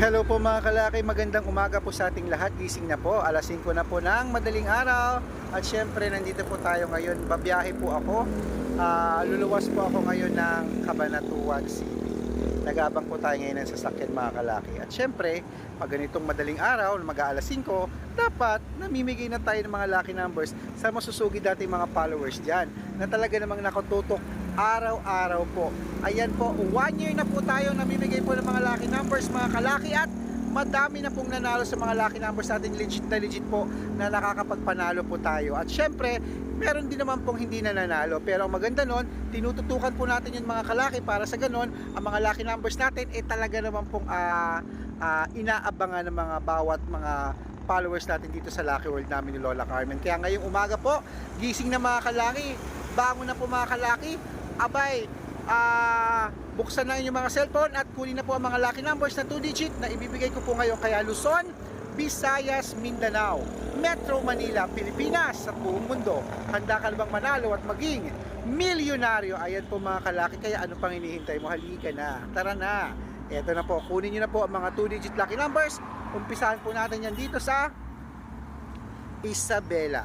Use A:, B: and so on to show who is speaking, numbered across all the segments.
A: Hello po mga kalaki, magandang umaga po sa ating lahat. Gising na po, alas 5 na po ng madaling araw. At syempre, nandito po tayo ngayon. Babiyahe po ako. Ah, luluwas po ako ngayon ng Cabanatuan City. Nagabang po tayo ngayon ng sasakyan mga kalaki. At syempre, pag ganitong madaling araw, mag alas 5, dapat namimigay na tayo ng mga lucky numbers sa masusugid dating mga followers dyan na talaga namang nakatutok araw-araw po. Ayan po, one year na po tayo namimigay po ng mga lucky numbers mga kalaki at madami na pong nanalo sa mga lucky numbers natin legit na legit po na nakakapagpanalo po tayo. At syempre, meron din naman pong hindi na nanalo. Pero ang maganda nun, tinututukan po natin yung mga kalaki para sa ganon, ang mga lucky numbers natin eh talaga naman pong ah, ah, inaabangan ng mga bawat mga followers natin dito sa Lucky World namin ni Lola Carmen. Kaya ngayong umaga po, gising na mga kalaki, bangon na po mga kalaki, abay, ah, buksan na inyong mga cellphone at kunin na po ang mga lucky numbers na 2 digit na ibibigay ko po ngayon kaya Luzon, Visayas, Mindanao, Metro Manila, Pilipinas at buong mundo. Handa ka bang manalo at maging milyonaryo? Ayan po mga kalaki, kaya ano pang hinihintay mo? Halika na, tara na. Eto na po, kunin nyo na po ang mga 2 digit lucky numbers. Umpisahan po natin yan dito sa Isabela.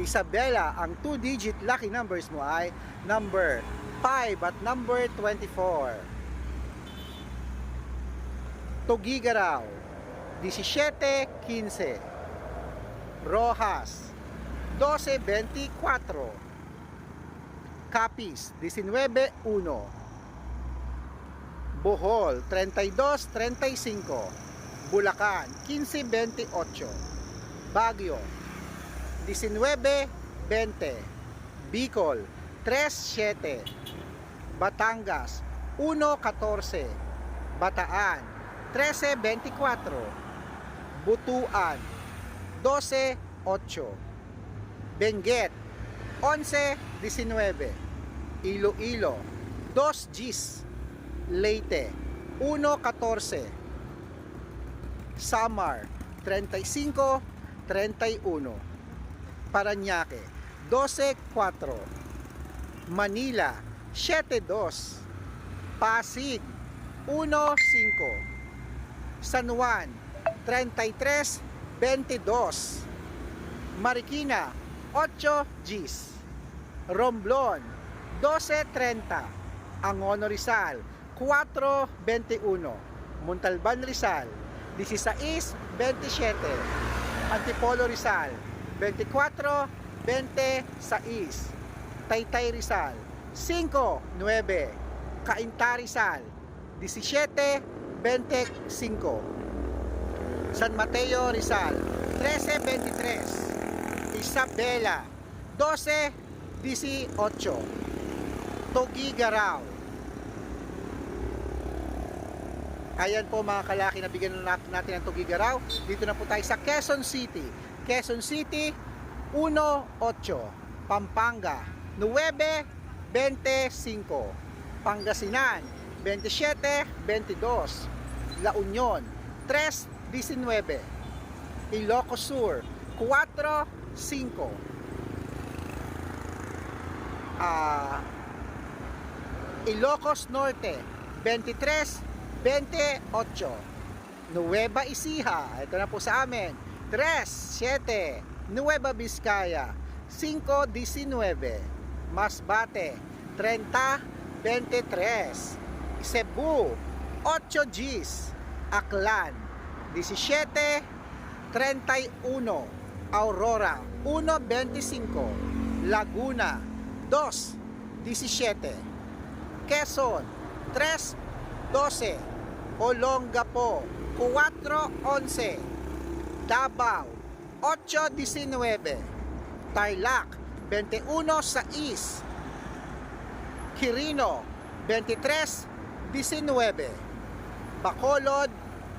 A: Isabela, ang 2 digit lucky numbers mo ay number 5 at number 24. Tugigaraw, 17-15. Rojas, 12-24. Capiz, 19-1. Bohol, 32-35. Bulacan, 15-28. Baguio, 19-20. Bicol, 3-7. Batangas, 1-14. Bataan, 13-24. Butuan, 12-8. Benguet, 11-19. Iloilo, 2 Gis. Leyte, 1-14. Samar, 35-31. Paranaque, 12-4. Manila, 7-2. Pasig, 1-5. San Juan, 33-22. Marikina, 8 Gs. Romblon, 12.30. Angono Rizal, 4.21. Montalban Rizal, 16.27. Antipolo Rizal, 24.26. Taytay Rizal, 5.9. Cainta Rizal, 17.25. San Mateo Rizal, 13.23. Isabela, 12.18. Tugigaraw. Ayan po mga kalaki na bigyan na natin ng Tugigaraw. Dito na po tayo sa Quezon City. Quezon City, 1.8. Pampanga, 9.25. Pangasinan, 27.22. La Union, 3.19. Ilocos Sur, 4.5. Ah, Ilocos Norte, 23, 28. Nueva Ecija, ito na po sa amin. 3, 7. Nueva Vizcaya, 5, 19. Masbate, 30, 23. Cebu, 8 Gs. Aklan, 17, 31. Aurora, 1.25. Laguna, 2, 17. Quezon, 3, 12. Olongapo, 4.11. Davao, 8.19. Tarlac, 21.6. Quirino, 23.19. Bacolod,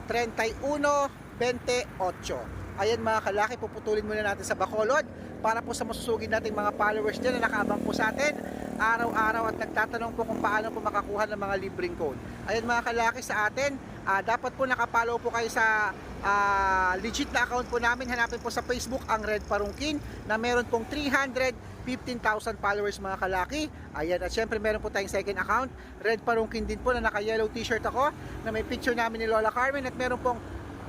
A: 31.28. Ayan mga kalaki, puputulin muna natin sa Bacolod. para po sa masusugid nating mga followers dyan na nakaabang po sa atin araw-araw at nagtatanong po kung paano po makakuha ng mga libreng code. Ayan mga kalaki sa atin, ah, dapat po nakapollow po kayo sa ah, legit na account po namin. Hanapin po sa Facebook ang Red Parungkin na meron pong 315,000 followers mga kalaki. Ayan, at syempre meron po tayong second account, Red Parungkin din po na naka-yellow t-shirt ako na may picture namin ni Lola Carmen at meron pong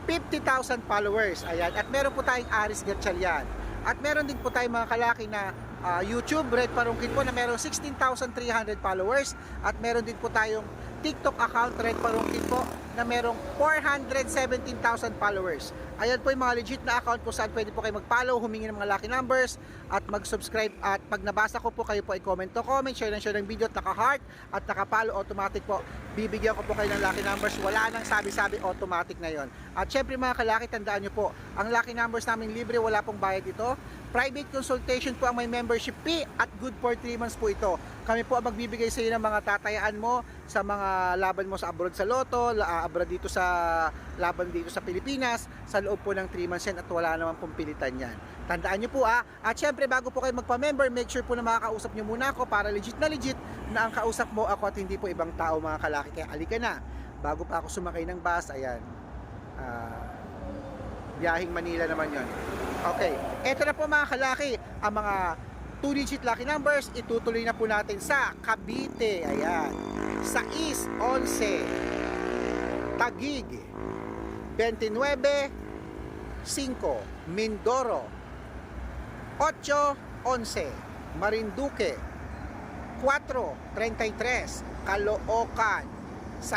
A: 50,000 followers. Ayan, at meron po tayong Aris Gatchalian. At meron din po tayong mga kalaki na ah, YouTube, Red Parungkin po na meron 16,300 followers at meron din po tayong TikTok account, Red Parungkin po na merong 417,000 followers. Ayan po yung mga legit na account kung saan pwede po kayo mag-follow, humingi ng mga lucky numbers at mag-subscribe at pag nabasa ko po kayo po ay comment to comment, share ng share ng video at naka-heart at naka-follow automatic po. Bibigyan ko po kayo ng lucky numbers. Wala nang sabi-sabi automatic na yon. At syempre mga kalaki, tandaan nyo po, ang lucky numbers namin libre, wala pong bayad ito. Private consultation po ang may membership fee at good for 3 months po ito. Kami po ang magbibigay sa iyo ng mga tatayaan mo sa mga laban mo sa abroad sa loto, ah, abroad dito sa laban dito sa Pilipinas, sa loob po ng 3 months yan at wala naman pong pilitan yan. Tandaan nyo po ah, at syempre bago po kayo magpa-member, make sure po na makakausap nyo muna ako para legit na legit na ang kausap mo ako at hindi po ibang tao mga kalaki. Kaya alika na, bago pa ako sumakay ng bus, ayan, ah, biyahing Manila naman yon. Okay, eto na po mga kalaki, ang mga 2-digit lucky numbers, itutuloy na po natin sa Cavite, ayan, sa East 11, Tagig, 29, 5, Mindoro, 8, 11, Marinduque, 4, 33, Caloocan, 6,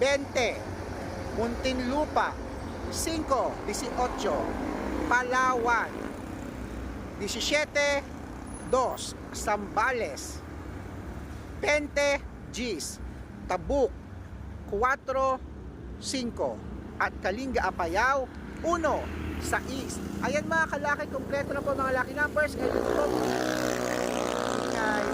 A: 20, Muntinlupa, 5, 18, Palawan, 17, 2, Sambales, 20, Gis, Tabuk, 4, 5, at Kalinga Apayao, 1, sa East. Ayan mga kalaki, kompleto na po mga lucky numbers. Ngayon po, Ingay.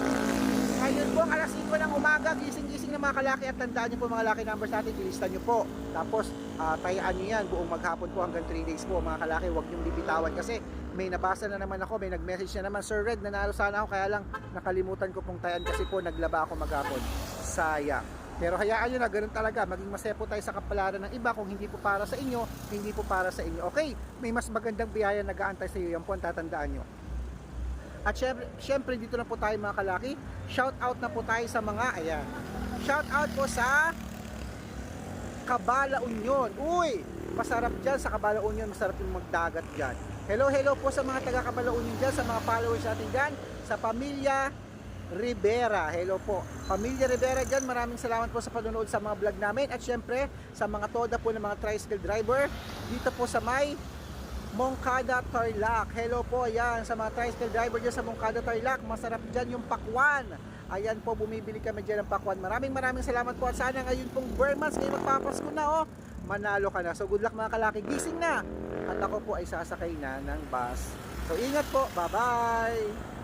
A: Ngayon po, alas 5 ng umaga, gising-gising na mga kalaki at tandaan nyo po mga lucky numbers natin, ilista nyo po. Tapos, ah, tayaan nyo yan buong maghapon po hanggang 3 days po mga kalaki. Huwag nyo bibitawan kasi may nabasa na naman ako, may nag-message na naman, Sir Red, nanalo sana ako, kaya lang nakalimutan ko pong tayan kasi po naglaba ako maghapon. Sayang. Pero hayaan nyo na, ganun talaga. Maging masaya po tayo sa kapalaran ng iba. Kung hindi po para sa inyo, hindi po para sa inyo. Okay, may mas magandang biyaya na nag-aantay sa iyo. Yan po ang tatandaan nyo. At syempre, syempre dito na po tayo mga kalaki. Shout out na po tayo sa mga, ayan. Shout out po sa Kabala Union. Uy, masarap dyan sa Kabala Union. Masarap yung magdagat dyan. Hello, hello po sa mga taga Kabala Union dyan, sa mga followers natin dyan, sa pamilya Rivera. Hello po. Pamilya Rivera dyan, maraming salamat po sa panonood sa mga vlog namin. At syempre, sa mga toda po ng mga tricycle driver, dito po sa may Moncada Tarlac. Hello po, yan sa mga tricycle driver dyan sa Moncada Tarlac. Masarap dyan yung pakwan. Ayan po, bumibili kami dyan ng pakwan. Maraming maraming salamat po at sana ngayon pong Burmans, ngayon magpapasko na oh. Manalo ka na. So good luck mga kalaki. Gising na. At ako po ay sasakay na ng bus. So ingat po. Bye-bye.